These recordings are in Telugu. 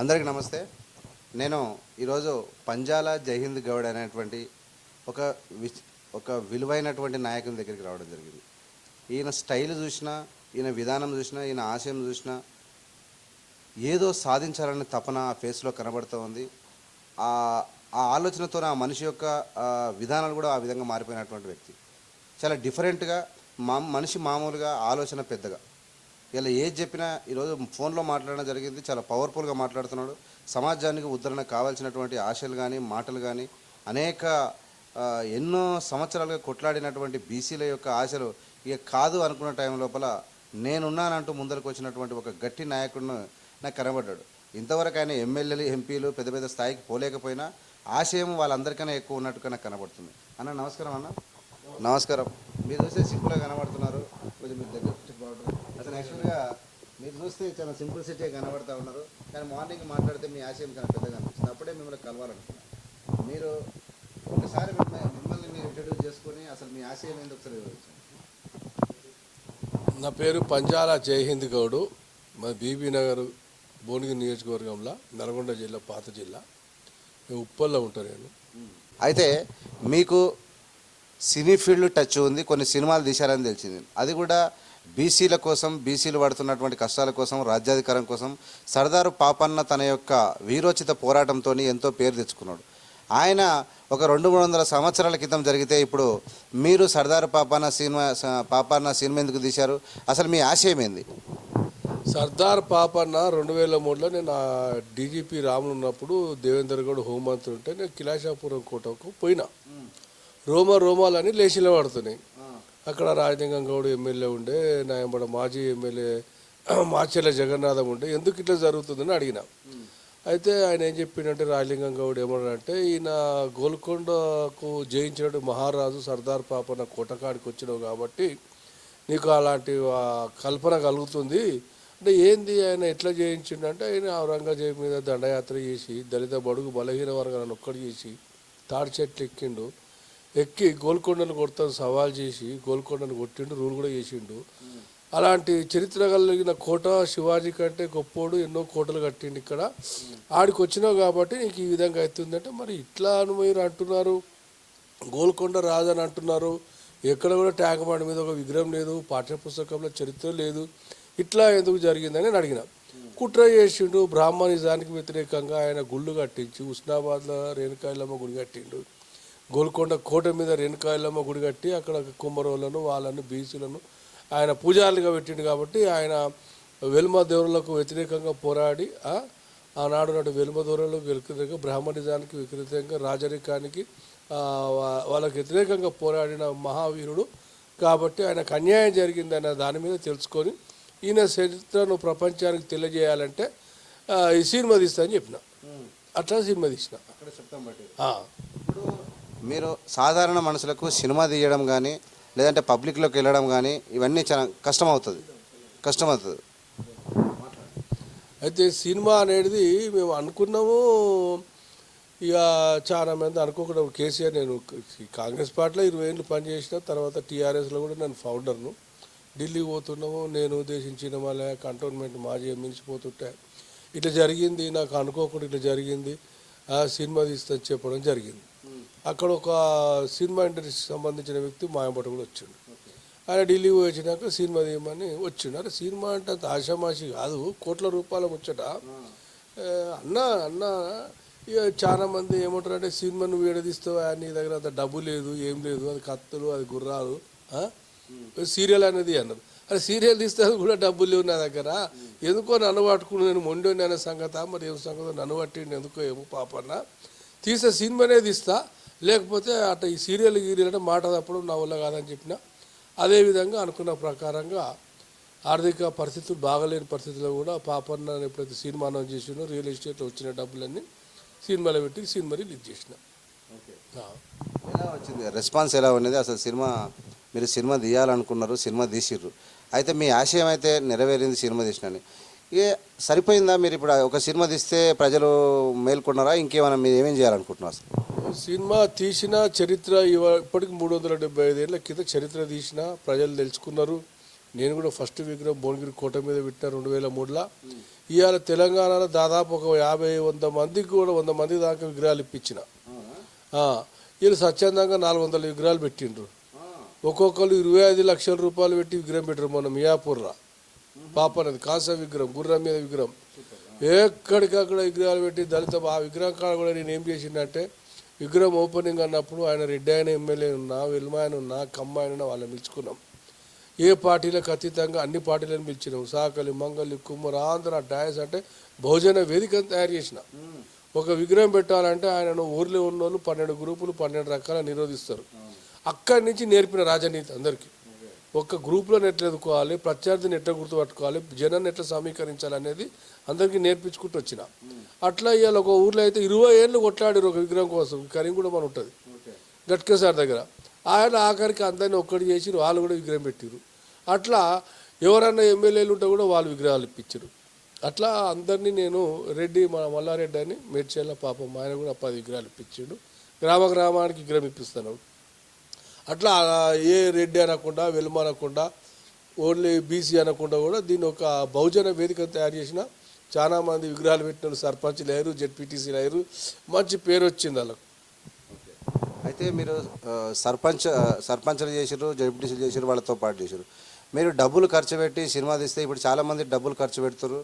అందరికీ నమస్తే. నేను ఈరోజు పంజాల జైహింద్ గౌడ్ అనేటువంటి ఒక విచ్ ఒక విలువైనటువంటి నాయకుని దగ్గరికి రావడం జరిగింది. ఈయన స్టైల్ చూసినా ఈయన విధానం చూసినా ఈయన ఆశయం చూసినా ఏదో సాధించాలనే తపన ఆ ఫేస్లో కనబడుతూ ఉంది. ఆ ఆ ఆలోచనతో ఆ మనిషి యొక్క విధానాలు కూడా ఆ విధంగా మారిపోయినటువంటి వ్యక్తి. చాలా డిఫరెంట్గా మా మనిషి మామూలుగా ఆలోచన పెద్దగా. ఇలా ఏది చెప్పినా ఈరోజు ఫోన్లో మాట్లాడడం జరిగింది. చాలా పవర్ఫుల్గా మాట్లాడుతున్నాడు. సమాజానికి ఉద్ధరణ కావాల్సినటువంటి ఆశలు కానీ మాటలు కానీ అనేక ఎన్నో సంవత్సరాలుగా కొట్లాడినటువంటి బీసీల యొక్క ఆశలు ఇక కాదు అనుకున్న టైం లోపల నేనున్నానంటూ ముందరకు వచ్చినటువంటి ఒక గట్టి నాయకుడిని నాకు కనబడ్డాడు. ఇంతవరకు ఆయన ఎమ్మెల్యేలు ఎంపీలు పెద్ద పెద్ద స్థాయికి పోలేకపోయినా ఆశయం వాళ్ళందరికన్నా ఎక్కువ ఉన్నట్టుగా నాకు కనబడుతుంది. అన్న నమస్కారం అన్న. నమస్కారం. మీరు చూసే సింపుల్గా కనబడుతున్నారు. కొంచెం మీరు దగ్గర అసలు యాక్చువల్గా మీరు చూస్తే చాలా సింపుల్ సిటీ కనబడుతూ ఉన్నారు. కానీ మార్నింగ్ మాట్లాడితే మీ ఆశయం చాలా పెద్దగా అనిపిస్తుంది. అప్పుడే మిమ్మల్ని కలవాలనుకున్నాను. మీరు ఒకసారి మిమ్మల్ని మిమ్మల్ని మీరు ఇంట్రడ్యూస్ చేసుకొని అసలు మీ ఆశయం ఏంది ఒకసారి వివరించండి. నా పేరు పంజాల జయహింద్ గౌడు. మా బీబీ నగర్ భువనగిరి నియోజకవర్గంలో నల్గొండ జిల్లా పాత జిల్లా. నేను ఉప్పల్లో ఉంటాను నేను. అయితే మీకు సినీ ఫీల్డ్ టచ్ ఉంది కొన్ని సినిమాలు తీశారని తెలిసింది. అది కూడా బీసీల కోసం బీసీలు పడుతున్నటువంటి కష్టాల కోసం రాజ్యాధికారం కోసం సర్దారు పాపన్న తన యొక్క వీరోచిత పోరాటంతో ఎంతో పేరు తెచ్చుకున్నాడు. ఆయన ఒక రెండు మూడు వందల సంవత్సరాల క్రితం జరిగితే ఇప్పుడు మీరు సర్దారు పాపన్న సినిమా స- పాపన్న సినిమా ఎందుకు తీశారు? అసలు మీ ఆశయం ఏంది? సర్దార్ పాపన్న రెండు వేల మూడులో నేను డీజీపీ రాములు ఉన్నప్పుడు దేవేందర్ గౌడ్ హోంమంత్రి ఉంటే నేను కిలాషాపురం కోటకు పోయినా. రోమ రోమాలని లేచిలో పడుతున్నాయి అక్కడ రాజలింగం గౌడ్ ఎమ్మెల్యే ఉండే నాయంబడ మాజీ ఎమ్మెల్యే మాచెల్ల జగన్నాథం ఉండే ఎందుకు ఇట్లా జరుగుతుందని అడిగిన. అయితే ఆయన ఏం చెప్పిండంటే రాజలింగం గౌడ్ ఏమన్నాడంటే ఈయన గోల్కొండకు జయించినట్టు మహారాజు సర్దార్ పాపన కోటకాడికి వచ్చినావు కాబట్టి నీకు అలాంటి కల్పన కలుగుతుంది. అంటే ఏంది ఆయన ఎట్లా చేయించిండంటే ఆయన ఔరంగజేబు మీద దండయాత్ర చేసి దళిత బడుగు బలహీన వర్గాలను ఒక్కడు చేసి తాడి చెట్లు ఎక్కిండు. ఎక్కి గోల్కొండను కొడతాను సవాల్ చేసి గోల్కొండను కొట్టిండు రూల్ కూడా చేసిండు. అలాంటి చరిత్ర కలిగిన కోట శివాజీ కంటే గొప్పోడు ఎన్నో కోటలు కట్టిండు ఇక్కడ. ఆడికి వచ్చినావు కాబట్టి నీకు ఈ విధంగా అవుతుందంటే మరి ఇట్లా అని మీరు అంటున్నారు. గోల్కొండ రాజని అంటున్నారు. ఎక్కడ కూడా ట్యాంక్ బండ్ మీద ఒక విగ్రహం లేదు పాఠ్య పుస్తకంలో చరిత్ర లేదు. ఇట్లా ఎందుకు జరిగిందని నేను అడిగిన. కుట్ర చేసిండు బ్రాహ్మణిజానికి వ్యతిరేకంగా ఆయన గుళ్ళు కట్టించి ఉస్నాబాద్లో రేణుకాయలమ్మ గుడి కట్టిండు. గోల్కొండ కోట మీద రేణుకాయలమ్మ గుడి కట్టి అక్కడ కుమ్మరోళ్ళను వాళ్ళను బీసీలను ఆయన పూజారులుగా పెట్టిండు కాబట్టి ఆయన వెల్మ దేవుళ్ళకు వ్యతిరేకంగా పోరాడి ఆ, ఆనాడు నాడు వెలుమ దూరంలో వ్యతిరేకంగా బ్రాహ్మణిజానికి వ్యతిరేకంగా రాజరికానికి వాళ్ళకి వ్యతిరేకంగా పోరాడిన మహావీరుడు. కాబట్టి ఆయనకు అన్యాయం జరిగిందన్న దాని మీద తెలుసుకొని ఈయన చరిత్రను ప్రపంచానికి తెలియజేయాలంటే ఈ సినిమా తీస్తా అని చెప్పిన. అట్లా సినిమా తీసిన అక్కడ చెప్తాం బట్టి ఆ. ఇప్పుడు మీరు సాధారణ మనుషులకు సినిమా తీయడం కానీ లేదంటే పబ్లిక్లోకి వెళ్ళడం కానీ ఇవన్నీ చాలా కష్టం అవుతుంది అయితే సినిమా అనేది మేము అనుకున్నాము. ఇక చాలా మంది అనుకోకుండా కేసీఆర్ నేను కాంగ్రెస్ పార్టీలో ఇరవై ఏళ్ళు పనిచేసిన తర్వాత టీఆర్ఎస్లో కూడా నేను ఫౌండర్ను. ఢిల్లీ పోతున్నాము నేను ఉద్దేశించిన వాళ్ళ కంటోన్మెంట్ మాజీ మించిపోతుంటే ఇట్లా జరిగింది నాకు అనుకోకుండా ఇట్లా జరిగింది ఆ సినిమా తీస్తా చెప్పడం జరిగింది. అక్కడ ఒక సినిమా ఇండస్ట్రీకి సంబంధించిన వ్యక్తి మాయపట కూడా వచ్చిండు. ఆయన ఢిల్లీ వచ్చినాక సినిమా తీయమని వచ్చిండు. సినిమా అంటే అంత ఆషామాషి కాదు కోట్ల రూపాయల ముచ్చట. అన్న అన్న ఇక చాలా మంది ఏమంటారు అంటే సినిమా నువ్వు ఏడదీస్తావా నీ దగ్గర అంత డబ్బు లేదు ఏం లేదు అది కత్తులు అది గుర్రాలు? సీరియల్ అనేది అన్నారు. అరే సీరియల్ తీస్తే కూడా డబ్బులు లేవు నా దగ్గర. ఎందుకో నన్ను పట్టుకుని నేను మొండి అనే సంగత మరి ఏం సంగతి నన్ను పట్టిండు ఎందుకో ఏమో పాపన్న. తీస్తే సినిమానే తీస్తా. లేకపోతే అట్లా ఈ సీరియల్ గీరియల్ అంటే మాట తప్పడం నా వల్ల కాదని చెప్పిన అదేవిధంగా అనుకున్న ప్రకారంగా ఆర్థిక పరిస్థితులు బాగలేని పరిస్థితుల్లో కూడా పాపన్న ఎప్పుడైతే సినిమా అనౌన్స్ చేసినో రియల్ ఎస్టేట్లో వచ్చిన డబ్బులన్నీ సినిమాలో పెట్టి సినిమా రిలీజ్ చేసిన. ఎలా వచ్చింది? రెస్పాన్స్ ఎలా ఉన్నది? అసలు సినిమా మీరు సినిమా తీయాలనుకున్నారు సినిమా తీసిర్రు. అయితే మీ ఆశయం అయితే నెరవేరింది సినిమా తీసినని. ఏ సరిపోయిందా మీరు ఇప్పుడు ఒక సినిమా తీస్తే ప్రజలు మేల్కొన్నారా? ఇంకేమైనా మీరు ఏమేం చేయాలనుకుంటున్నారు అసలు? సినిమా తీసిన చరిత్ర ఇప్పటికి మూడు వందల డెబ్బై ఐదేళ్ళ కింద చరిత్ర తీసిన ప్రజలు తెలుసుకున్నారు. నేను కూడా ఫస్ట్ విగ్రహం భువనగిరి కోట మీద పెట్టిన రెండు వేల మూడులో ఇవాళ తెలంగాణలో దాదాపు ఒక యాభై వంద మందికి కూడా వంద మంది దాకా విగ్రహాలు ఇప్పించిన. వీళ్ళు స్వచ్ఛందంగా నాలుగు వందల విగ్రహాలు పెట్టిండ్రు. ఒక్కొక్కరు ఇరవై ఐదు లక్షల రూపాయలు పెట్టి విగ్రహం పెట్టారు మనం మియాపూర్లో. పాప అనేది కాంస విగ్రహం గుర్రం మీద విగ్రహం. ఎక్కడికక్కడ విగ్రహాలు పెట్టి దళిత ఆ విగ్రహం కాడ కూడా నేను ఏం చేసిందంటే విగ్రహం ఓపెనింగ్ అన్నప్పుడు ఆయన రెడ్డి ఆయన ఎమ్మెల్యే ఉన్నా వెల్మాయన ఉన్నా కమ్మాయన ఉన్నా వాళ్ళని పిలుచుకున్నాం. ఏ పార్టీలకు అతీతంగా అన్ని పార్టీలను పిలిచినాం. సాకలి మంగళి కుమ్మర ఆంధ్ర డయాస్ అంటే బహుజన వేదికను తయారు చేసిన. ఒక విగ్రహం పెట్టాలంటే ఆయన ఊర్లో ఉన్న వాళ్ళు పన్నెండు గ్రూపులు పన్నెండు రకాల నిరోధిస్తారు. అక్కడి నుంచి నేర్పిన రాజనీతి అందరికీ. ఒక్క గ్రూప్లో ఎట్లా ఎదుర్కోవాలి? ప్రత్యర్థిని ఎట్లా గుర్తుపట్టుకోవాలి? జనాన్ని ఎట్లా సమీకరించాలి అనేది అందరికీ నేర్పించుకుంటూ వచ్చిన. అట్లా ఇవాళ ఒక ఊర్లో అయితే ఇరవై ఏళ్ళు కొట్లాడారు ఒక విగ్రహం కోసం కరీంగూడెం ఉంటుంది. గట్కే సార్ దగ్గర. ఆయన ఆఖరికి అందరిని ఒక్కటి చేసి వాళ్ళు కూడా విగ్రహం పెట్టిరు అట్లా ఎవరన్నా ఎమ్మెల్యేలు ఉంటే కూడా వాళ్ళు విగ్రహాలు ఇప్పించారు అట్లా అందరినీ నేను రెడ్డి మన మల్లారెడ్డి అని మేడ్చేళ్ళ పాపం ఆయన కూడా పది విగ్రహాలు ఇప్పించాడు. గ్రామ గ్రామానికి విగ్రహం ఇప్పిస్తున్నాడు అట్లా ఏ రెడ్డి అనకుండా వెలుమ అనకుండా ఓన్లీ బీసీ అనకుండా కూడా దీన్ని ఒక బహుజన వేదిక తయారు చేసిన చాలా మంది విగ్రహాలు పెట్టిన సర్పంచ్ లేరు జెడ్పీటీసీ లేరు. మంచి పేరు వచ్చింది వాళ్ళకు. అయితే మీరు సర్పంచ్ సర్పంచ్లు చేసారు జడ్పీటీసీలు చేసారు వాళ్ళతో పాటు చేశారు మీరు డబ్బులు ఖర్చు పెట్టి సినిమా తీస్తే ఇప్పుడు చాలామంది డబ్బులు ఖర్చు పెడతారు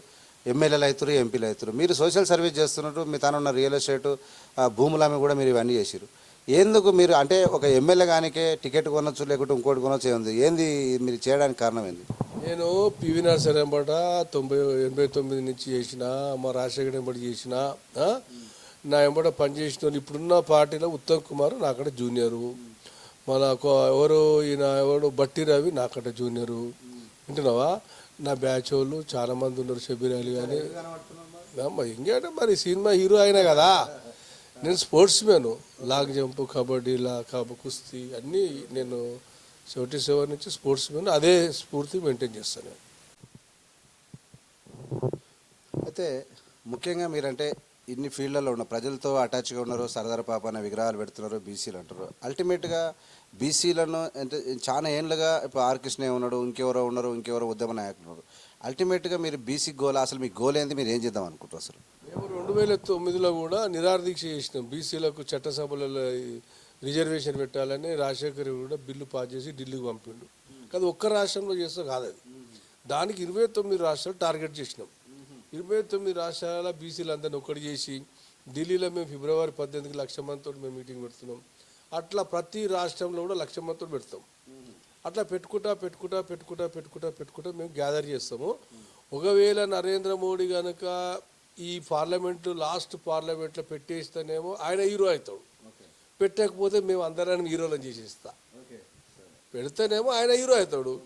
ఎమ్మెల్యేలు అవుతారు ఎంపీలు అవుతారు మీరు సోషల్ సర్వీస్ చేస్తున్నారు మీ తన ఉన్న రియల్ ఎస్టేట్ ఆ, కూడా మీరు ఇవన్నీ చేసారు ఎందుకు మీరు అంటే ఒక ఎమ్మెల్యే కానికే టికెట్ కొనొచ్చు లేకుంటే ఇంకోటి కొనొచ్చు ఏంది ఏంది మీరు చేయడానికి కారణం ఏంది? నేను పివి నరసరి ఎంబట తొంభై ఎనభై తొమ్మిది నుంచి చేసిన మా రాజశేఖర్ ఎంబడి చేసిన నా ఎంబట పనిచేసిన వాళ్ళు ఇప్పుడున్న పార్టీలో ఉత్తమ్ కుమార్ నాకంటే జూనియరు. మన ఎవరు ఈయన ఎవరు? బట్టి రవి నాకంటే జూనియరు. వింటున్నావా? నా బ్యాచ్ వాళ్ళు చాలామంది ఉన్నారు షబీర్ అలీ కానీ ఇంకేంటే మరి? సినిమా హీరో అయినా కదా. నేను sports man long jump kabaddi లా కబ కుస్తీ అన్నీ నేను సెవెంటీ సెవెన్ నుంచి స్పోర్ట్స్ మ్యాన్ అదే స్ఫూర్తి మెయింటైన్ చేస్తాను. అయితే ముఖ్యంగా మీరంటే ఇన్ని ఫీల్డ్లలో ఉన్న ప్రజలతో అటాచ్గా ఉన్నారు. సరదార పాప అనే విగ్రహాలు పెడుతున్నారు బీసీలు అంటారు. అల్టిమేట్గా బీసీలను అంటే చాలా ఏళ్ళుగా ఇప్పుడు ఆర్కృష్ణ ఉన్నాడు ఇంకెవరో ఉన్నారు ఇంకెవరో ఉద్యమ నాయకులు ఉన్నారు. అల్టిమేట్గా మీరు బీసీ గోల్ అసలు మీ గోల్ ఏంది? మీరు ఏం చేద్దాం అనుకుంటారు అసలు? మేము రెండు వేల తొమ్మిదిలో కూడా నిరాదీక్ష చేసినాం. బీసీలకు చట్టసభలలో రిజర్వేషన్ పెట్టాలని రాజశేఖర్ కూడా బిల్లు పాస్ చేసి ఢిల్లీకి పంపిండు. కాదు ఒక్క రాష్ట్రంలో చేస్తే కాదు అది. దానికి ఇరవై తొమ్మిది రాష్ట్రాలు టార్గెట్ చేసినాం. ఇరవై తొమ్మిది రాష్ట్రాల బీసీలు ఒక్కటి చేసి ఢిల్లీలో మేము ఫిబ్రవరి పద్దెనిమిదికి లక్ష మందితో మేము మీటింగ్ పెడుతున్నాం. అట్లా ప్రతి రాష్ట్రంలో కూడా లక్ష మందితో పెడతాం. అట్లా పెట్టుకుంటా పెట్టుకుంటా పెట్టుకుంటా పెట్టుకుంటా పెట్టుకుంటా మేము గ్యాదర్ చేస్తాము. ఒకవేళ నరేంద్ర మోడీ కనుక ఈ పార్లమెంటు లాస్ట్ పార్లమెంట్లో పెట్టేస్తేనేమో ఆయన హీరో అవుతాడు. పెట్టకపోతే మేము అందరం హీరోలను చేసేస్తా. పెడితేనేమో ఆయన హీరో అవుతాడు.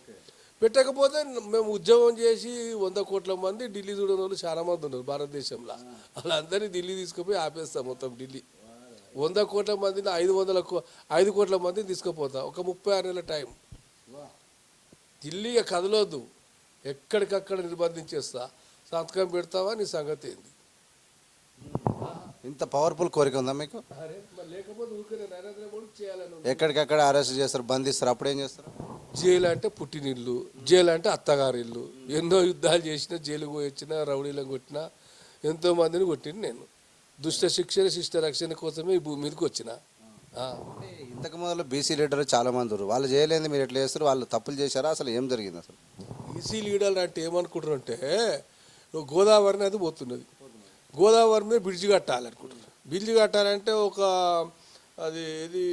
పెట్టకపోతే మేము ఉద్యమం చేసి వంద కోట్ల మంది ఢిల్లీ చూడని వాళ్ళు చాలా మంది ఉన్నారు భారతదేశంలో. వాళ్ళందరినీ ఢిల్లీ తీసుకుపోయి ఆపేస్తాం మొత్తం ఢిల్లీ. వంద కోట్ల మందిని ఐదు వందల కో- ఐదు కోట్ల మందిని తీసుకుపోతా. ఒక ముప్పై ఆరు నెలల టైం. ఢిల్లీ ఇక కదలొద్దు. ఎక్కడికక్కడ నిర్బంధించేస్తా. సంతకం పెడతావా? నీ సంగతి ఏంది? ఇంత పవర్ఫుల్ కోరిక ఉందా మీకు. ఎక్కడికక్కడ అరెస్ట్ చేస్తారు బంధిస్తారు అప్పుడు ఏం చేస్తారు? జైలు అంటే పుట్టినిల్లు జైలు అంటే అత్తగారిల్లు. ఎన్నో యుద్ధాలు చేసిన పోయి వచ్చిన రౌడీలను కొట్టిన ఎంతో మందిని కొట్టిన నేను. దుష్ట శిక్షణ శిష్ట రక్షణ కోసమే ఈ భూమి మీదకి వచ్చిన. ఇంతకు మొదలు బీసీ లీడర్ చాలా మంది ఉన్నారు. వాళ్ళు చేయలేదు మీరు ఎట్లా చేస్తారు? వాళ్ళు తప్పులు చేశారా? అసలు ఏం జరిగింది అసలు? ఈసీ లీడర్లు అంటే ఏమనుకుంటారు అంటే నువ్వు గోదావరి నది పోతున్నది. గోదావరి మీద బ్రిడ్జి కట్టాలనుకుంటున్నారు. బ్రిడ్జి కట్టాలంటే ఒక అది ఇది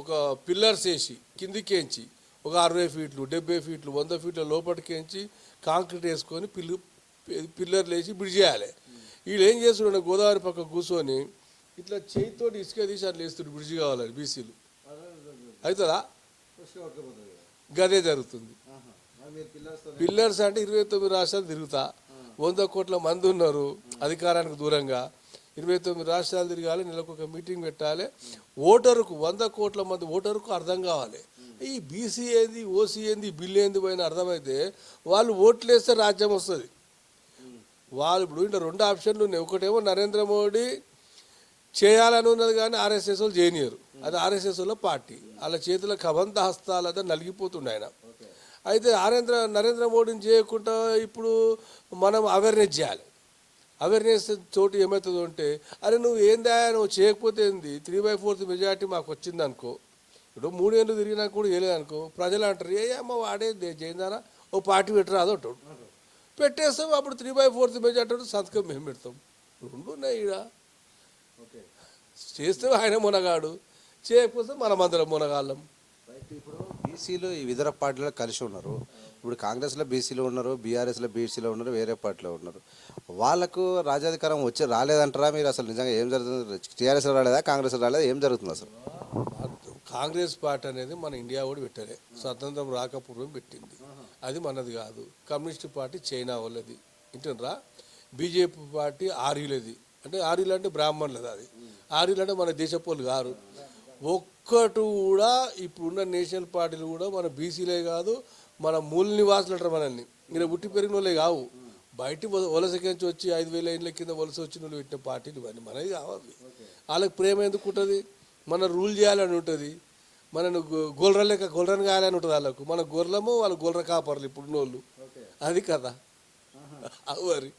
ఒక పిల్లర్స్ వేసి కిందికేంచి ఒక అరవై ఫీట్లు డెబ్బై ఫీట్లు వంద ఫీట్ల లోపలికేంచి కాంక్రీట్ వేసుకొని పిల్లు పిల్లర్లు వేసి బ్రిడ్జ్ చేయాలి. వీళ్ళు ఏం చేస్తున్నాడు గోదావరి పక్క కూర్చొని ఇట్లా చేయితో ఇసుక తీసి అట్లా వేస్తుండ్రు బ్రిడ్జ్ కావాలని బీసీలు. అవుతుందా? గదే జరుగుతుంది. పిల్లర్స్ అంటే ఇరవై తొమ్మిది రాష్ట్రాలు తిరుగుతా. వంద కోట్ల మంది ఉన్నారు అధికారానికి దూరంగా. ఇరవై తొమ్మిది రాష్ట్రాలు తిరగాలి నెలకు ఒక మీటింగ్ పెట్టాలి. ఓటరుకు వంద కోట్ల మంది ఓటరుకు అర్థం కావాలి. ఈ బీసీ ఏంది ఓసీ ఏంది బిల్లు ఏంది పోయిన అర్థమైతే వాళ్ళు ఓట్లు వేస్తే రాజ్యం వస్తుంది. వాళ్ళు ఇప్పుడు ఇంకా రెండు ఆప్షన్లు ఉన్నాయి. ఒకటేమో నరేంద్ర మోడీ చేయాలని ఉన్నది కానీ ఆర్ఎస్ఎస్ వాళ్ళు చేయనియరు. అది ఆర్ఎస్ఎస్ వాళ్ళ పార్టీ. వాళ్ళ చేతుల కబంత హస్తాలతో నలిగిపోతుండే ఆయన. అయితే ఆరేంద్ర నరేంద్ర మోడీని చేయకుండా ఇప్పుడు మనం అవేర్నెస్ చేయాలి. అవేర్నెస్ తోటి ఏమవుతుందో అంటే అరే నువ్వు ఏందా నువ్వు చేయకపోతే ఏంది? త్రీ బై ఫోర్త్ మెజార్టీ మాకు వచ్చింది అనుకో. ఇప్పుడు మూడేళ్ళు తిరిగినా కూడా వేయలేదనుకో ప్రజలు అంటారు ఏ అమ్మ వాడేది చేయిందానా ఓ పార్టీ పెట్టరా అదొట్టు పెట్టేస్తాం అప్పుడు త్రీ బై ఫోర్త్ మెజార్టీ సంతకం మేము పెడతాం. రెండు ఉన్నాయి ఈడ. చేస్తే ఆయన మునగాడు. చేయకపోతే మనమందరం మునగాళ్ళం. ఇప్పుడు బీసీలు ఈ ఇతర పార్టీలో కలిసి ఉన్నారు. ఇప్పుడు కాంగ్రెస్లో బీసీలో ఉన్నారు బీఆర్ఎస్లో బీసీలో ఉన్నారు వేరే పార్టీలో ఉన్నారు. వాళ్ళకు రాజ్యాధికారం వచ్చి రాలేదంటారా మీరు? అసలు నిజంగా ఏం జరుగుతుంది? టీఆర్ఎస్ రాలేదా? కాంగ్రెస్ రాలేదా? ఏం జరుగుతుంది అసలు? కాంగ్రెస్ పార్టీ అనేది మన ఇండియా కూడా పెట్టలే. స్వతంత్రం రాకపూర్వం పెట్టింది. అది మనది కాదు. కమ్యూనిస్ట్ పార్టీ చైనా వాళ్ళది. వింటున్నారా? బీజేపీ పార్టీ ఆర్యులది. అంటే ఆర్యులు అంటే బ్రాహ్మణులది అది. ఆర్యులు అంటే మన దేశపోలు గారు. ఒక్కటి కూడా ఇప్పుడున్న నేషనల్ పార్టీలు కూడా మన బీసీలే కాదు మన మూల నివాసులు అంటారు మనల్ని. మీరు పుట్టి పెరిగిన వాళ్ళే కావు. బయట వలసకించి వచ్చి ఐదు వేల ఏళ్ళ కింద వలస వచ్చిన వాళ్ళు పెట్టిన పార్టీలు ఇవన్నీ మనది కావాలి వాళ్ళకి ప్రేమ ఎందుకు ఉంటుంది? మన రూల్ చేయాలని ఉంటుంది. మనను గొ- గొర్రె లెక్క గొర్రెని కాయాలని ఉంటుంది వాళ్ళకు. మన గొర్రెలము వాళ్ళ గొర్రె కాపర్లు ఇప్పుడు వాళ్ళు అది కదా. మరి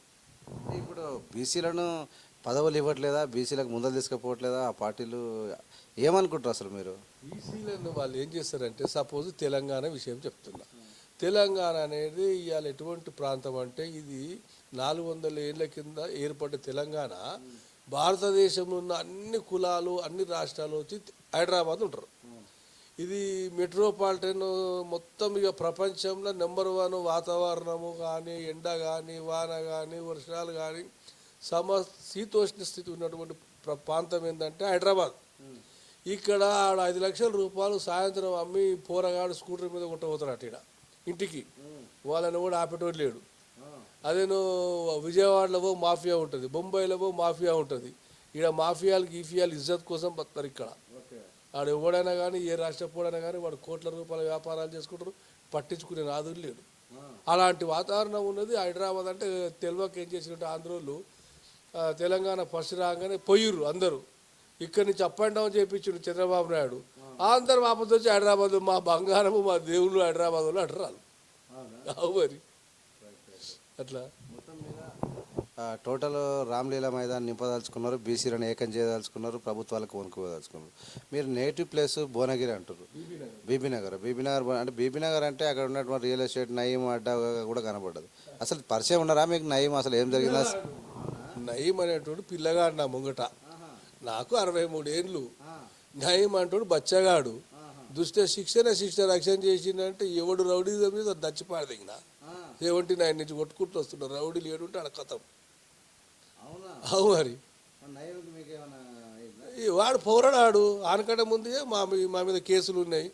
ఇప్పుడు బీసీలను పదవులు ఇవ్వట్లేదా? బీసీలకు ముందలు తీసుకుపోవట్లేదా? ఆ పార్టీలు ఏమనుకుంటారు అసలు మీరు? బీసీలను వాళ్ళు ఏం చేస్తారంటే సపోజ్ తెలంగాణ విషయం చెప్తున్నా. తెలంగాణ అనేది ఇవాళ ఎటువంటి ప్రాంతం అంటే ఇది నాలుగు వందల ఏళ్ళ కింద ఏర్పడ్డ తెలంగాణ. భారతదేశంలో ఉన్న అన్ని కులాలు అన్ని రాష్ట్రాలు వచ్చి హైదరాబాద్ ఉంటారు. ఇది మెట్రోపాలిటన్ మొత్తం ఇక ప్రపంచంలో నెంబర్ వన్ వాతావరణము కానీ ఎండ కానీ వాన కానీ వర్షాలు కానీ సమ శీతోష్ణ స్థితి ఉన్నటువంటి ప్ర- ప్రాంతం ఏంటంటే హైదరాబాద్. ఇక్కడ ఆడ ఐదు లక్షల రూపాయలు సాయంత్రం అమ్మి పోరగాడు స్కూటర్ మీద కొట్టబోతాడు అటు ఈడ ఇంటికి. వాళ్ళని కూడా ఆపేటోడు లేడు. అదే నువ్వు విజయవాడలో మాఫియా ఉంటుంది బొంబాయిలో మాఫియా ఉంటుంది. ఈడ మాఫియాలు గీఫియాలు ఇజ్జత్ కోసం బతారు ఇక్కడ. ఆడు ఎవడైనా కానీ ఏ రాష్ట్ర పోడైనా కానీ వాడు కోట్ల రూపాయల వ్యాపారాలు చేసుకుంటారు పట్టించుకునే నాదులు లేడు. అలాంటి వాతావరణం ఉన్నది హైదరాబాద్ అంటే తెలివక ఏం చేసినట్టు ఆంధ్రోళ్ళు తెలంగాణ ఫస్ట్ రాగానే పొయ్యిర్రు అందరూ. ఇక్కడి నుంచి అప్ అండ్ డౌన్ చేయించాడు చంద్రబాబు నాయుడు. అందరు వాపస్ వచ్చి హైదరాబాద్ మా బంగారము మా దేవుళ్ళు హైదరాబాద్ వాళ్ళు అంటారు మరి. అట్లా. మొత్తం మీద ఆ, టోటల్ రామ్లీల మైదాన్ నింపదలుచుకున్నారు బీసీలను ఏకం చేయదలుచుకున్నారు ప్రభుత్వాలకు వణుకోదలుచుకున్నారు మీరు నేటివ్ ప్లేస్ భువనగిరి అంటారు బీబీ నగర్. బీబీ నగర్ బో- అంటే బీబీ నగర్ అంటే అక్కడ ఉన్నటువంటి రియల్ ఎస్టేట్ నయీం అడ్డా కూడా కనపడ్డదు అసలు పరిచయం ఉన్నారా మీకు నయీం? అసలు ఏం జరిగిందా? నయీం అనేటోడు పిల్లగాడు నా ముంగట. నాకు అరవై మూడు ఏండ్లు నయీం అంటాడు బచ్చగాడు. దుష్ట శిక్షణ శిక్షణ రక్షణ చేసిందంటే ఎవడు రౌడీజం మీద దచ్చిపాడదగిన సెవెంటీ నైన్ నుంచి కొట్టుకుంటూ వస్తున్నాడు. రౌడీలు ఏడుంటే ఆడ కథం. అవునా? అవు మరి. వాడు పౌరడాడు. ఆనకట ముందే మా మీ- మీద కేసులు ఉన్నాయి.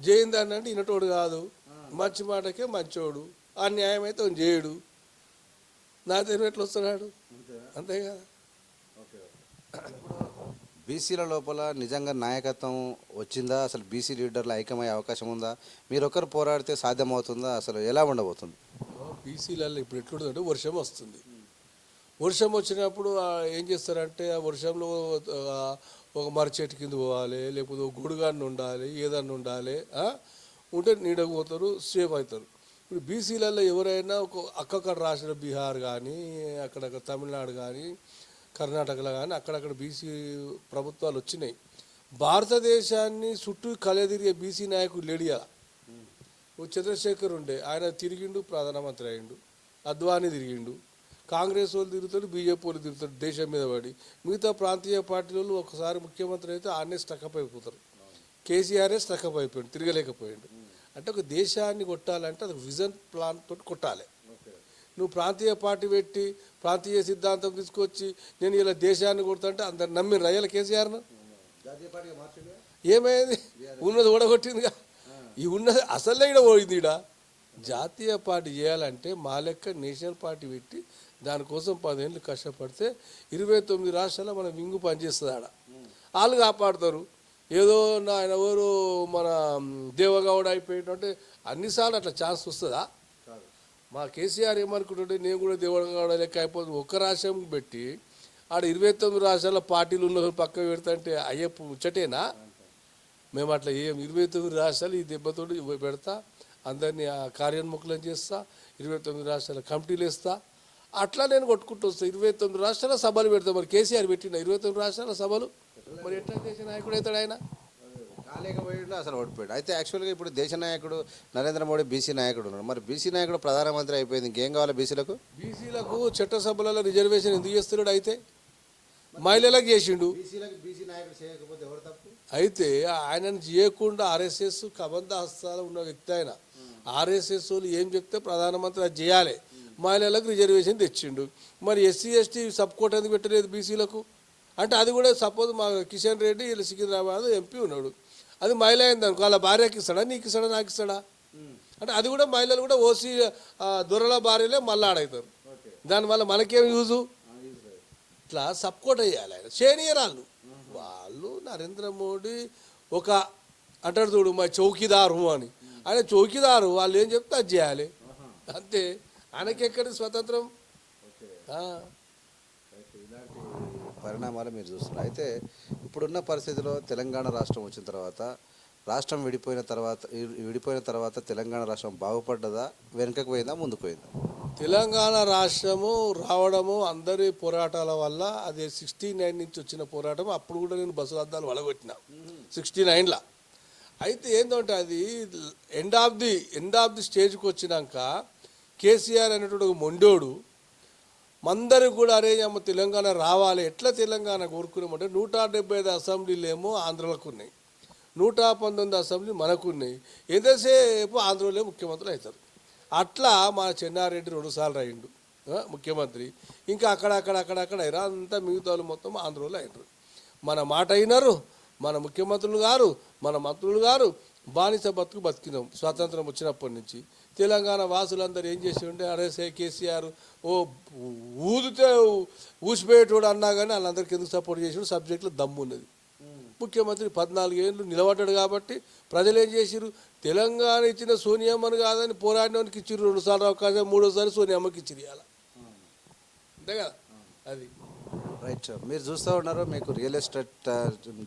జయిందాన్ని అంటే ఇనటోడు కాదు. మంచి మాటకే మంచోడు. ఆ న్యాయం అయితే చేయడు నా తెలివి ఎట్లా వస్తున్నాడు? అంతే కదా? బీసీల లోపల నిజంగా నాయకత్వం వచ్చిందా? అసలు బీసీ లీడర్లు ఐక్యమయ్యే అవకాశం ఉందా? మీరు ఒక్కరు పోరాడితే సాధ్యమవుతుందా? అసలు ఎలా ఉండబోతుంది? బీసీలలో ఇప్పుడు ఎట్లుంటుందంటే వర్షం వస్తుంది. వర్షం వచ్చినప్పుడు ఏం చేస్తారంటే ఆ వర్షంలో ఒక మర్రి చెట్టు కింద పోవాలి లేకపోతే గుడిగాన్ని ఉండాలి ఏదన్నా ఉండాలి? ఉంటే నీడకు పోతారు సేఫ్ అవుతారు. ఇప్పుడు బీసీలలో ఎవరైనా ఒక అక్కక్కడ రాష్ట్ర బీహార్ కానీ అక్కడక్కడ తమిళనాడు కానీ కర్ణాటకలో కానీ అక్కడక్కడ బీసీ ప్రభుత్వాలు వచ్చినాయి. భారతదేశాన్ని చుట్టూ కలెదిరిగే బీసీ నాయకుడు లేడియా ఓ చంద్రశేఖర్ ఉండే ఆయన తిరిగిండు ప్రధానమంత్రి అయిండు అద్వానీ తిరిగిండు కాంగ్రెస్ వాళ్ళు తిరుగుతాడు బీజేపీ వాళ్ళు తిరుగుతాడు దేశం మీద పడి. మిగతా ప్రాంతీయ పార్టీలు ఒకసారి ముఖ్యమంత్రి అయితే ఆడనే స్టక్అప్ అయిపోతారు. కేసీఆర్ఏ స్టక్అప్ అయిపోయాడు తిరగలేకపోయాడు. అంటే ఒక దేశాన్ని కొట్టాలంటే అది విజన్ ప్లాన్ తోటి కొట్టాలి. నువ్వు ప్రాంతీయ పార్టీ పెట్టి ప్రాంతీయ సిద్ధాంతం తీసుకొచ్చి నేను ఇలా దేశాన్ని కొడుతుంటే అందరు నమ్మిన రయ్యాల కేసీఆర్ను ఏమైంది? ఉన్నది ఓడగొట్టిందిగా. ఈ ఉన్నది అసలే ఇక్కడ పోయింది ఈడ జాతీయ పార్టీ చేయాలంటే మా లెక్క నేషనల్ పార్టీ పెట్టి దానికోసం పదేళ్ళు కష్టపడితే ఇరవై తొమ్మిది రాష్ట్రాల్లో మన వింగు పనిచేస్తుంది ఆడ. వాళ్ళు కాపాడుతారు. ఏదో నా ఆయన ఎవరు మన దేవగౌడ అయిపోయినట్టే అన్నిసార్లు అట్లా ఛాన్స్ వస్తుందా? మా కేసీఆర్ ఏమనుకుంటుంటే నేను కూడా దేవగౌడ లెక్క అయిపోతుంది ఒక్క రాష్ట్రం పెట్టి ఆడ ఇరవై తొమ్మిది రాష్ట్రాల పార్టీలు ఉన్న పక్క పెడతా అయ్యప్ప ముచ్చటేనా? మేము అట్లా ఏం ఇరవై తొమ్మిది రాష్ట్రాలు ఈ దెబ్బతోటి పెడతా అందరినీ ఆ కార్యోన్ముఖులను చేస్తా ఇరవై తొమ్మిది రాష్ట్రాల కమిటీలు ఇస్తా అట్లా నేను కొట్టుకుంటూ వస్తా. ఇరవై తొమ్మిది రాష్ట్రాల సభలు పెడతా. మరి కేసీఆర్ పెట్టిన ఇరవై తొమ్మిది రాష్ట్రాల సభలు? మరి ఎట్లా చేసిన నాయకుడు అవుతాడు ఆయన? కాలేకపోయాడు అసలు ఓడిపోయాడు. అయితే యాక్చువల్గా ఇప్పుడు దేశ నాయకుడు నరేంద్ర మోడీ బీసీ నాయకుడు ఉన్నాడు. మరి బీసీ నాయకుడు ప్రధానమంత్రి అయిపోయింది. ఇంకేం కావాలి బీసీలకు? బీసీలకు చట్టసభలలో రిజర్వేషన్ ఎందుకు చేస్తున్నాడు అయితే? మహిళలకు చేసిండు. బీసీలకు బీసీ నాయకుడు చేయకపోతే ఎవరు తప్పు? అయితే ఆయనను చేయకుండా ఆర్ఎస్ఎస్ కబంధ హస్తాలు ఉన్న వ్యక్తి ఆయన. ఆర్ఎస్ఎస్ వాళ్ళు ఏం చెప్తే ప్రధానమంత్రి అది చేయాలి. మహిళలకు రిజర్వేషన్ తెచ్చిండు. మరి ఎస్సీ ఎస్టీ సబ్ కోట్ ఎందుకు పెట్టలేదు బీసీలకు? అంటే అది కూడా సపోజ్ మా కిషన్ రెడ్డి వీళ్ళు సికింద్రాబాద్ ఎంపీ ఉన్నాడు. అది మహిళ అయింది అనుకో వాళ్ళ భార్యకి ఇస్తాడా? నీకు ఇస్తాడా? నాకు ఇస్తాడా? అంటే అది కూడా మహిళలు కూడా ఓసీ దొరల భార్యలే మళ్ళీ ఆడవుతారు దానివల్ల మనకేం యూజు? ఇట్లా సపోర్ట్ అయ్యాలి ఆయన. చేయనీయరాళ్ళు వాళ్ళు నరేంద్ర మోడీ ఒక అంటాడు చూడు మా చౌకీదారు అని. ఆయన చౌకీదారు వాళ్ళు ఏం చెప్తే అది చేయాలి. అంతే. ఆయనకి ఎక్కడి స్వతంత్రం? పరిణామాలు మీరు చూస్తున్నారు. అయితే ఇప్పుడున్న పరిస్థితిలో తెలంగాణ రాష్ట్రం వచ్చిన తర్వాత రాష్ట్రం విడిపోయిన తర్వాత విడిపోయిన తర్వాత తెలంగాణ రాష్ట్రం బాగుపడ్డదా? వెనుకకు పోయిందా? ముందుకు పోయిందా? తెలంగాణ రాష్ట్రము రావడము అందరి పోరాటాల వల్ల అది సిక్స్టీ నైన్ నుంచి వచ్చిన పోరాటం అప్పుడు కూడా నేను బస్సు అద్దాలు వలగొట్టిన సిక్స్టీ నైన్లో. అయితే ఏంటంటే అది end of the end of the స్టేజ్కి వచ్చినాక కేసీఆర్ అనేటువంటి ఒక మొండోడు. మందరు కూడా అరే అమ్మ తెలంగాణ రావాలి. ఎట్లా తెలంగాణ కోరుకున్నామంటే నూట డెబ్బై ఐదు అసెంబ్లీలు ఏమో ఆంధ్రలకు ఉన్నాయి నూట పంతొమ్మిది అసెంబ్లీ మనకు ఉన్నాయి ఎంతసేపు ఆంధ్రలో ముఖ్యమంత్రులు అవుతారు. అట్లా మా చెన్నారెడ్డి రెండుసార్లు అయిండు. ముఖ్యమంత్రి. ఇంకా అక్కడ అక్కడ అక్కడ అక్కడ అయినా అంతా మిగతా మొత్తం ఆంధ్రలో అయినారు. మన మాట అయినారు. మన ముఖ్యమంత్రులు గారు. మన మంత్రులు గారు బానిస బతుకు బతికినాం. స్వాతంత్రం వచ్చినప్పటి నుంచి. తెలంగాణ వాసులందరూ ఏం చేసి ఉంటే అరేసే కేసీఆర్ ఓ ఊదితే ఊసిపోయేటోడు అన్నా కానీ వాళ్ళందరికీ ఎందుకు సపోర్ట్ చేసాడు? సబ్జెక్టులో దమ్ము ఉన్నది. ముఖ్యమంత్రి పద్నాలుగు ఏళ్ళు నిలబడ్డాడు కాబట్టి ప్రజలు ఏం చేసిరు తెలంగాణ ఇచ్చిన సోనియామ్మను కాదని పోరాడినోనికి ఇచ్చిరు రెండుసార్లు అవకాశం మూడోసారి సోనియామ్మకి ఇచ్చిరు ఇవాళ. అంతే కదా? అది. రైట్ సార్ మీరు చూస్తూ ఉన్నారు మీకు రియల్ ఎస్టేట్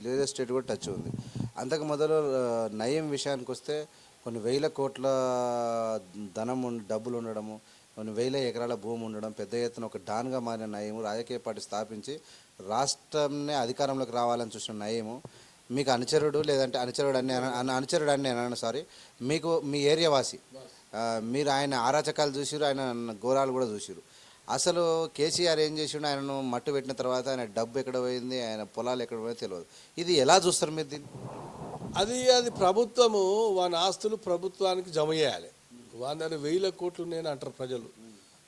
రియల్ ఎస్టేట్ కూడా టచ్ ఉంది. అంతకు మొదలు నయం విషయానికి వస్తే కొన్ని వేల కోట్ల ధనం డబ్బులు ఉండడము కొన్ని వేల ఎకరాల భూమి ఉండడం పెద్ద ఎత్తున ఒక డాన్గా మారిన నయము రాజకీయ పార్టీ స్థాపించి రాష్ట్రంనే అధికారంలోకి రావాలని చూసిన నయము మీకు అనుచరుడు లేదంటే అనుచరుడు అని అనుచరుడు అని నేను సారీ మీకు మీ ఏరియా వాసి మీరు ఆయన ఆరాచకాలు చూసిరు ఆయన ఘోరాలు కూడా చూసిరు అసలు కేసీఆర్ ఏం చేసిండు? ఆయనను మట్టు పెట్టిన తర్వాత ఆయన డబ్బు ఎక్కడ పోయింది? ఆయన పొలాలు ఎక్కడ పోయింది తెలియదు. ఇది ఎలా చూస్తారు మీరు దీన్ని? అది అది ప్రభుత్వము వాని ఆస్తులు ప్రభుత్వానికి జమ చేయాలి. వాని దగ్గర వేల కోట్లు ఉన్నాయని అంటారు ప్రజలు.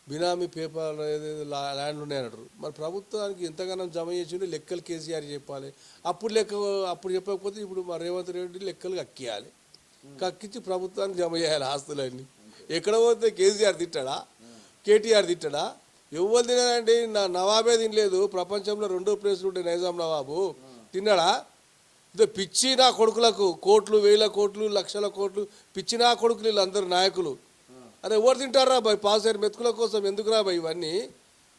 బినామీ పేపర్ ఏదేదో ల్యాండ్లు ఉన్నాయంటారు మరి ప్రభుత్వానికి ఎంతగానో జమ చేసిండు లెక్కలు కేసీఆర్ చెప్పాలి. అప్పుడు లెక్క అప్పుడు చెప్పకపోతే ఇప్పుడు మా రేవంత్ రెడ్డి లెక్కలు కక్కియాలి. కక్కించి ప్రభుత్వానికి జమ చేయాలి ఆస్తులన్నీ. ఎక్కడ పోతే కేసీఆర్ తిట్టాడా? కేటీఆర్ తిట్టాడా? ఎవరు తినేదండి నా నవాబే తినలేదు. ప్రపంచంలో రెండో ప్లేసులు ఉంటే నైజాం నవాబు. తిన్నాడా? ఇదే పిచ్చి నా కొడుకులకు కోట్లు వేల కోట్లు లక్షల కోట్లు పిచ్చి నా కొడుకులు వీళ్ళందరూ నాయకులు. అరే ఎవరు తింటారా పాస్ అయిన మెతుకుల కోసం ఎందుకురా బాయ్ ఇవన్నీ?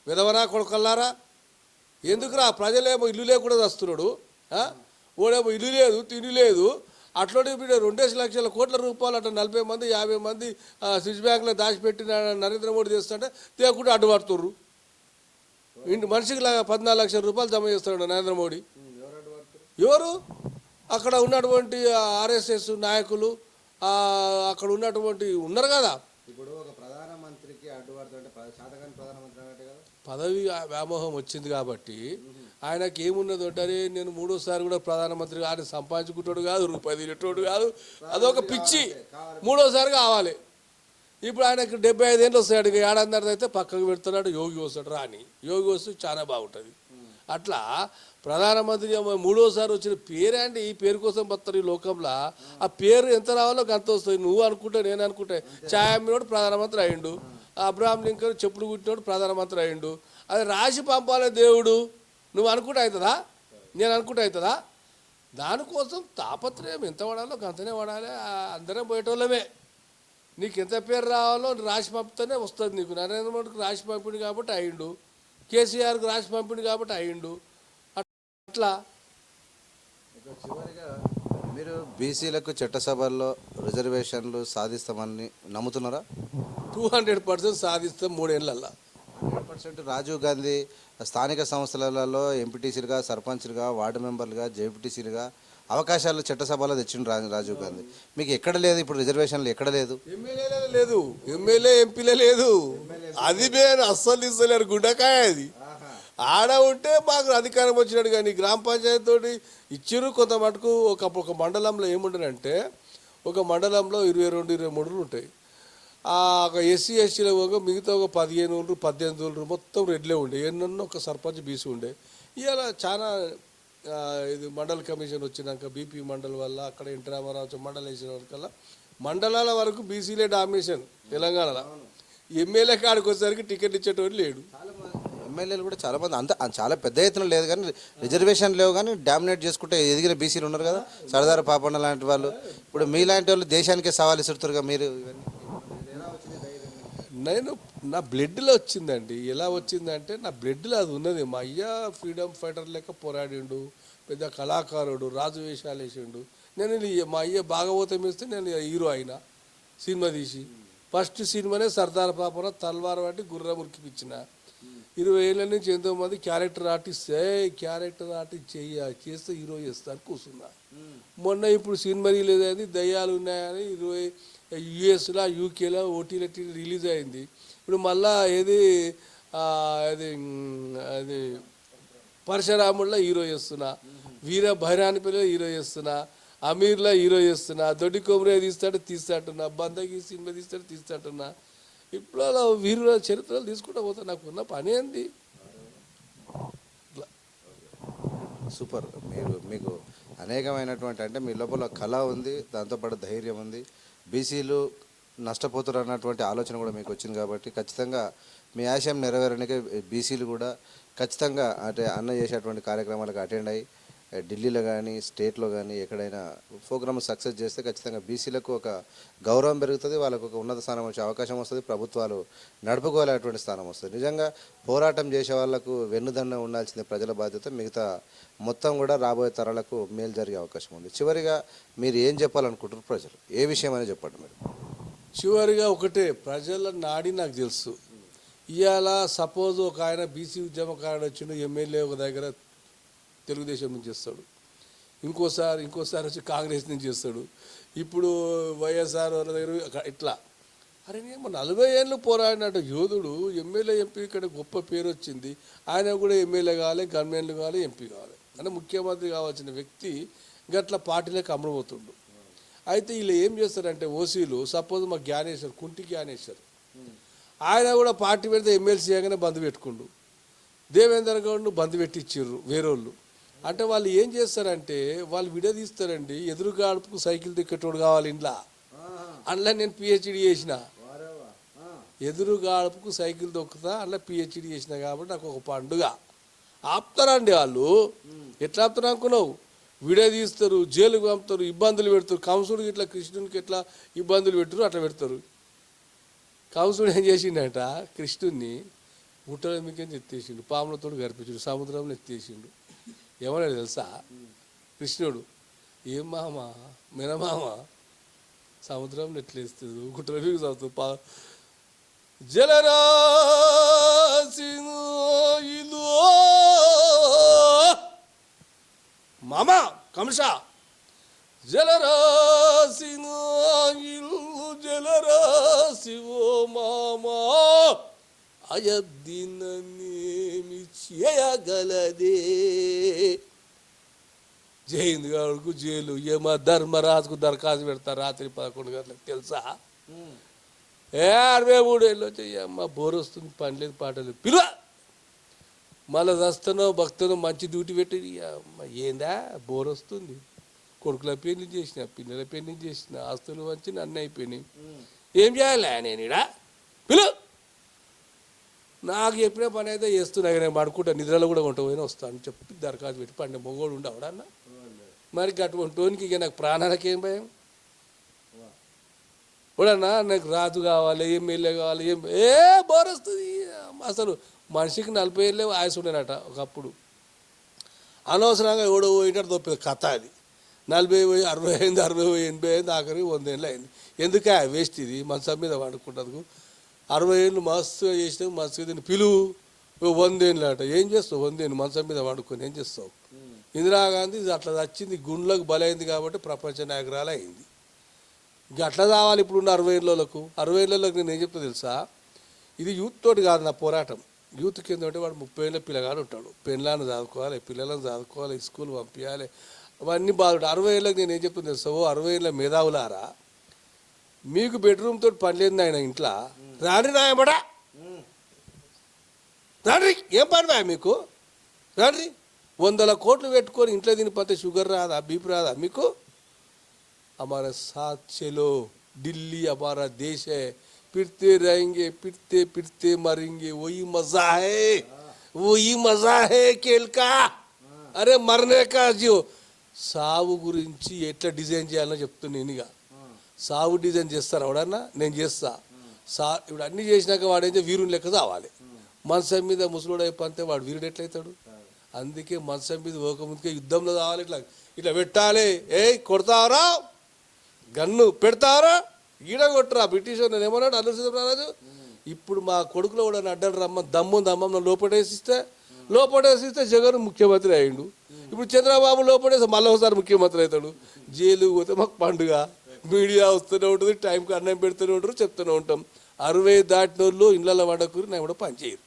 విధవనా కొడుకల్లారా? ఎందుకురా? ప్రజలేమో ఇల్లు లేకుండా వస్తున్నాడు ఓడేమో ఇల్లు లేదు తిండి లేదు. అట్లోనే వీడు రెండేసి లక్షల కోట్ల రూపాయలు అట్లా నలభై మంది యాభై మంది స్విచ్ బ్యాంక్లో దాచిపెట్టిన నరేంద్ర మోడీ చేస్తుంటే తేకుండా అడ్డుపడుతుర్రు ఇంటి మనిషికి పద్నాలుగు లక్షల రూపాయలు జమ చేస్తాడు నరేంద్ర మోడీ. ఎవరు? అక్కడ ఉన్నటువంటి ఆర్ఎస్ఎస్ నాయకులు ఆ, అక్కడ ఉన్నటువంటి ఉన్నారు కదా. ఇప్పుడు ఒక ప్రధానమంత్రికి అడ్డుపడుతుంటే పదవి వ్యామోహం వచ్చింది కాబట్టి ఆయనకి ఏమున్నది అంటే నేను మూడోసారి కూడా ప్రధానమంత్రి ఆయన సంపాదించుకుంటాడు కాదు రూపాయి తినేటోడు కాదు. అదొక పిచ్చి. మూడోసారి కావాలి. ఇప్పుడు ఆయనకి డెబ్బై ఐదేళ్ళు వస్తాడు ఏడాది అయితే పక్కకు పెడుతున్నాడు యోగి వస్తాడు రాని. యోగి వస్తే చాలా బాగుంటుంది. అట్లా ప్రధానమంత్రి మూడోసారి వచ్చిన పేరే అండి ఈ పేరు కోసం పత్తారు ఈ లోకంలో. ఆ పేరు ఎంత రావాలో అంత వస్తుంది. నువ్వు అనుకుంటే నేను అనుకుంటే. ఛాయ్ అమ్మినోడు ప్రధానమంత్రి అయ్యిండు. అబ్రహాం లింకన్ చెప్పులు కుట్టినోడు ప్రధానమంత్రి అయ్యిండు. అది రాసి పంపాలే దేవుడు. నువ్వు అనుకుంటే అవుతుందా? నేను అనుకుంటే అవుతుందా? దానికోసం తాపత్రయం ఎంత వాడాలో అంతనే వాడాలి. అందరం పోయేటోళ్ళమే. నీకు ఎంత పేరు రావాలో రాసి పంపితేనే వస్తుంది నీకు. నరేంద్ర మోడీకి రాసి పంపిండు కాబట్టి అయిండు. కేసీఆర్కి రాసి పంపిండు కాబట్టి అయిండు. అట్లా. చివరిగా మీరు బీసీలకు చట్టసభల్లో రిజర్వేషన్లు సాధిస్తామని నమ్ముతున్నారా? టూ హండ్రెడ్ పర్సెంట్ సాధిస్తాం మూడేళ్ళల్లో హండ్రెడ్ పర్సెంట్ రాజీవ్ గాంధీ స్థానిక సంస్థలలో ఎంపీటీసీలుగా సర్పంచ్లుగా వార్డు మెంబర్లుగా జేపీటీసీలుగా అవకాశాలు చట్టసభలో తెచ్చిండు రాజీవ్ గాంధీ. మీకు ఎక్కడ లేదు ఇప్పుడు రిజర్వేషన్లు ఎక్కడ లేదు? ఎమ్మెల్యేలే లేదు ఎమ్మెల్యే ఎంపీలే లేదు. అది నేను అస్సలు ఇస్తలేరు గుండకాయ అది. ఆడ ఉంటే మాకు అధికారం వచ్చినాడు కానీ గ్రామ పంచాయతీ తోటి ఇచ్చిరు కొంత మటుకు ఒక ఒక మండలంలో ఏముండనంటే ఒక మండలంలో ఇరవై రెండు ఇరవై మూడు ఉంటాయి. ఆ ఒక ఎస్సీ ఎస్సీలో ఒక మిగతా ఒక పదిహేను ఊళ్ళు పద్దెనిమిది ఊళ్ళు మొత్తం రెడ్లే ఉండే. ఎన్నో ఒక సర్పంచ్ బీసీ ఉండే. ఇవాళ చాలా ఇది మండల కమిషన్ వచ్చినాక బీపీ మండల్ వల్ల అక్కడ ఎన్టీ రామారావు వచ్చి వేసిన వరకల్లా మండలాల వరకు బీసీలే డామినేషన్ తెలంగాణలో. ఎమ్మెల్యే కాడికి వచ్చేసరికి టికెట్ ఇచ్చేటోడు లేడు. ఎమ్మెల్యేలు కూడా చాలా మంది అంత చాలా పెద్ద ఎత్తున లేదు కానీ రిజర్వేషన్ లేవు కానీ డామినేట్ చేసుకుంటే ఎదిగిన బీసీలు ఉన్నారు కదా. సరదార పాపన్న లాంటి వాళ్ళు. ఇప్పుడు మీలాంటి వాళ్ళు దేశానికే సవాల్ ఇస్తున్నారు మీరు ఇవన్నీ? నేను నా బ్లడ్లో వచ్చిందండి. ఎలా వచ్చిందంటే నా బ్లడ్లో అది ఉన్నది. మా అయ్య ఫ్రీడమ్ ఫైటర్ లెక్క పోరాడిండు పెద్ద కళాకారుడు రాజు వేషాలు వేసిండు. నేను మా అయ్య భాగవతం వేస్తే నేను హీరో అయినా సినిమా తీసి. ఫస్ట్ సినిమానే సర్దార్ పాపన తల్వార్ వాటి గుర్రం ఉరికిపించిన. ఇరవై ఏళ్ళ నుంచి ఎంతోమంది క్యారెక్టర్ ఆర్టిస్ట్ ఏ క్యారెక్టర్ ఆర్టిస్ట్ చెయ్య చేస్తే హీరో చేస్తాను కూర్చున్నా. మొన్న ఇప్పుడు సినిమా రిలీజ్ అయింది దయ్యాలు ఉన్నాయని ఇరవై యుఎస్లో యూకేలో ఓటీలో రిలీజ్ అయింది. ఇప్పుడు మళ్ళా ఏది అది అది పరశురాముల్లో హీరో చేస్తున్నా వీర భైరానిపల్లిలో హీరో చేస్తున్నా అమీర్లో హీరో చేస్తున్నా దొడ్డి కొమరే తీస్తాడు తీస్తాటున్నా బందకి సినిమా తీస్తాడు తీస్తాటున్నా ఇప్పుడు అలా వీరుల చరిత్రలు తీసుకుంటూ పోతా నాకు ఉన్న పని ఏంది? ఇట్లా సూపర్. మీరు మీకు అనేకమైనటువంటి అంటే మీ లోపల కళ ఉంది దాంతోపాటు ధైర్యం ఉంది. బీసీలు నష్టపోతారు అన్నటువంటి ఆలోచన కూడా మీకు వచ్చింది కాబట్టి ఖచ్చితంగా మీ ఆశయం నెరవేరడానికి బీసీలు కూడా ఖచ్చితంగా అంటే అన్న చేసేటువంటి కార్యక్రమాలకు అటెండ్ అయ్యి ఢిల్లీలో కానీ స్టేట్లో కానీ ఎక్కడైనా ప్రోగ్రామ్ సక్సెస్ చేస్తే ఖచ్చితంగా బీసీలకు ఒక గౌరవం పెరుగుతుంది వాళ్ళకు ఒక ఉన్నత స్థానం వచ్చే అవకాశం వస్తుంది ప్రభుత్వాలు నడుపుకోలేటువంటి స్థానం వస్తుంది. నిజంగా పోరాటం చేసే వాళ్ళకు వెన్నుదన్న ఉండాల్సింది ప్రజల బాధ్యత మిగతా మొత్తం కూడా రాబోయే తరాలకు మేలు జరిగే అవకాశం ఉంది. చివరిగా మీరు ఏం చెప్పాలనుకుంటారు ప్రజలు? ఏ విషయం అని చెప్పండి మీరు. చివరిగా ఒకటే ప్రజల నాడి నాకు తెలుసు. ఇవాళ సపోజ్ ఒక ఆయన బీసీ ఉద్యమకారుడు వచ్చిండు ఎమ్మెల్యే ఒక దగ్గర తెలుగుదేశం నుంచి చేస్తాడు ఇంకోసారి ఇంకోసారి వచ్చి కాంగ్రెస్ నుంచి చేస్తాడు ఇప్పుడు వైఎస్ఆర్ వాళ్ళ దగ్గర ఇట్లా. అరే నేను నలభై ఏళ్ళు పోరాడినట్టు యోధుడు ఎమ్మెల్యే ఎంపీ ఇక్కడ గొప్ప పేరు వచ్చింది. ఆయన కూడా ఎమ్మెల్యే కావాలి గవర్నమెంట్లు కావాలి ఎంపీ కావాలి. అంటే ముఖ్యమంత్రి కావాల్సిన వ్యక్తి గట్ల పార్టీలకు అమరబోతుండు. అయితే వీళ్ళు ఏం చేస్తారంటే ఓసీలు సపోజ్ మా జ్ఞానేశ్వర్ కుంటి జ్ఞానేశ్వర్. ఆయన కూడా పార్టీ పెడితే ఎమ్మెల్సీ చేయగానే బంద్ పెట్టుకుండు. దేవేంద్ర గౌడ్ను బంద్ పెట్టించారు వేరేళ్ళు. అంటే వాళ్ళు ఏం చేస్తారంటే వాళ్ళు విడదీస్తారండి ఎదురు గాడుపుకు సైకిల్ దిక్కటోడు కావాలి ఇంట్లో అందులో నేను పిహెచ్డి చేసిన. ఎదురు గాడుపుకు సైకిల్ దొక్కుతా అందులో పిహెచ్డి చేసిన కాబట్టి నాకు ఒక పండుగ. ఆపుతారండి వాళ్ళు. ఎట్లా ఆపుతారు అనుకున్నావు? విడదీస్తారు జైలుకు పంపుతారు ఇబ్బందులు పెడతారు. కంసుడికి ఇట్లా కృష్ణునికి ఎట్లా ఇబ్బందులు పెట్టరు అట్లా పెడతారు. కంసుడు ఏం చేసిండట కృష్ణుడిని గుట్టల మీకేం ఎత్తేసిండు పాములతో గర్పించిండు సముద్రంలో ఎత్తేసిండు. ఏమన్నాడు తెలుసా? కృష్ణుడు ఏం మామ? మినమామ సముద్రం ఎట్లేస్తుంది గుట్టల మీకు చదువుతుంది పా జలరాశిలో మామ కంస జలరాశిను ఇల్లు జలరాశి ఓ మామా. అయద్దినేమి చేయగలదే జైంద్ గారుకు జైలు ఏమో ధర్మరాజుకు దరఖాస్తు పెడతారు రాత్రి పదకొండు గంటలకు తెలుసా? ఏ అరవై మూడు ఏళ్ళు వచ్చాయి అమ్మ బోర్ వస్తుంది పని లేదు పాట లేదు పిలువ. మళ్ళీ వస్తానో భక్తునో మంచి డ్యూటీ పెట్టి అమ్మ ఏందా బోర్ వస్తుంది. కొడుకుల పెళ్ళి చేసిన పిల్లల పెళ్ళి చేసిన ఆస్తులు వచ్చి నన్ను అయిపోయినాయి. ఏం చేయాలి నేను ఇడా పిలు నాకు చెప్పిన పని అయితే చేస్తున్నా నేను పడుకుంటా నిద్రలో కూడా కొంట పోయినా వస్తాను చెప్పి దరఖాస్తు పెట్టి పండి మొగోడు అన్న. మరి అటువంటికి ఇక నాకు ప్రాణాలకేం భయం? ఇప్పుడన్నా నాకు రాజు కావాలి ఎమ్మెల్యే కావాలి ఏం ఏ బోరొస్తుంది? అసలు మనిషికి నలభై ఏళ్ళే ఆయుసు ఉండేనట ఒకప్పుడు. అనవసరంగా ఎవడో పోయినట్టు తప్పింది కథ అది. నలభై పోయి అరవై అయింది అరవై పోయి ఎనభై అయింది ఆఖరి వంద ఏళ్ళు అయింది. ఎందుకే వేస్ట్ ఇది? మంచం మీద వండుకుంటుంది అరవై ఏళ్ళు మస్తుగా చేసినావు మస్తుగా దీన్ని పిలువు వందేళ్ళు అట. ఏం చేస్తావు? వందేళ్ళు మంచం మీద వండుకొని ఏం చేస్తావు? ఇందిరాగాంధీ ఇది అట్లా వచ్చింది గుండ్లకు బలైంది కాబట్టి ప్రపంచ నాయకురాలు అయింది ఇంకా అట్లా కావాలి ఇప్పుడు ఉన్న అరవై ఏళ్ళకు అరవై ఏళ్ళకి నేను ఏం చెప్తా తెలుసా? ఇది యూత్ తోటి కాదు నా పోరాటం. యూత్ కింద ఉంటే వాడు ముప్పై ఏళ్ళ పిల్లగాడు ఉంటాడు. పెళ్ళాన్ని చదువుకోవాలి పిల్లలను చదువుకోవాలి స్కూల్ పంపించాలి. అవన్నీ బాగుంటాయి అరవై ఏళ్ళకి నేను ఏం చెప్తుంది తెలుసా? ఓ అరవై ఏళ్ళ మేధావులారా మీకు బెడ్రూమ్ తోటి పని లేదు ఆయన ఇంట్లో రాని నాయబడా రాండ్రి ఏం పని బా మీకు రాండ్రి వందల కోట్లు పెట్టుకొని ఇంట్లో తిని పోతే షుగర్ రాదా బీపీ రాదా మీకు हमारे साथ चलो दिल्ली हमारा देश है फिरते रहेंगे फिरते फिरते मरेंगे वही मजा है वही मजा है खेल का అరే మరనే కా జీవో సావు గురించి ఎట్లా డిజైన్ చేయాలో చెప్తున్నా నేనుగా సావు డిజైన్ చేస్తారు ఎవడన్నా? నేను చేస్తా. సా ఇప్పుడు అన్నీ చేసినాక వాడైతే వీరుని లెక్క కావాలి మనసం మీద ముసలోడు అయిపోతే వాడు వీరుడు ఎట్లయితాడు? అందుకే మనసం మీద పోకముందుకే యుద్ధంలో కావాలి ఇట్లా ఇట్లా పెట్టాలి. ఏ కొడతారా గన్ను పెడతారా ఈడ కొట్టరా? బ్రిటిష్ నేను ఏమన్నాడు అల్లూరి సీతారామరాజు? ఇప్పుడు మా కొడుకులో కూడా అడ్డలు రమ్మ దమ్ము దమ్మం లోపటేసిస్తే లోపటేసిస్తే జగన్ ముఖ్యమంత్రి అయ్యిండు. ఇప్పుడు చంద్రబాబు లోపటేసి మళ్ళీ ఒకసారి ముఖ్యమంత్రి అవుతాడు. జైలు పోతే మాకు పండుగ. మీడియా వస్తూనే ఉంటుంది టైంకి అన్నం పెడుతూనే ఉంటారు చెప్తూనే ఉంటాం. అరవై దాటినోళ్ళు ఇళ్ళ నేను కూడా పనిచేయరు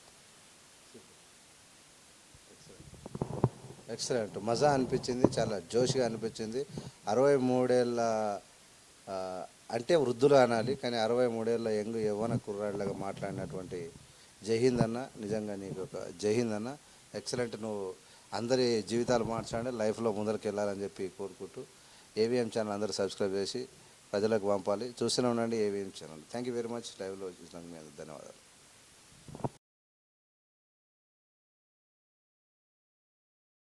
ఎక్సలెంట్ మజా అనిపించింది చాలా జోష్గా అనిపించింది. అరవై మూడేళ్ళ అంటే వృద్ధులు అనాలి కానీ అరవై మూడేళ్ళ యంగ్ యవ్వన కుర్రాళ్ళగా మాట్లాడినటువంటి జైహింద్ అన్న నిజంగా నీకు ఒక జైహింద్ అన్న ఎక్సలెంట్ నువ్వు అందరి జీవితాలు మార్చండి లైఫ్లో ముందరికి వెళ్ళాలని చెప్పి కోరుకుంటూ ఏవిఎం ఛానల్ అందరూ సబ్స్క్రైబ్ చేసి ప్రజలకు పంపాలి. చూస్తూనే ఉండండి. AVM channel thank you very much లైవ్లో చూసినందుకు మీ ధన్యవాదాలు.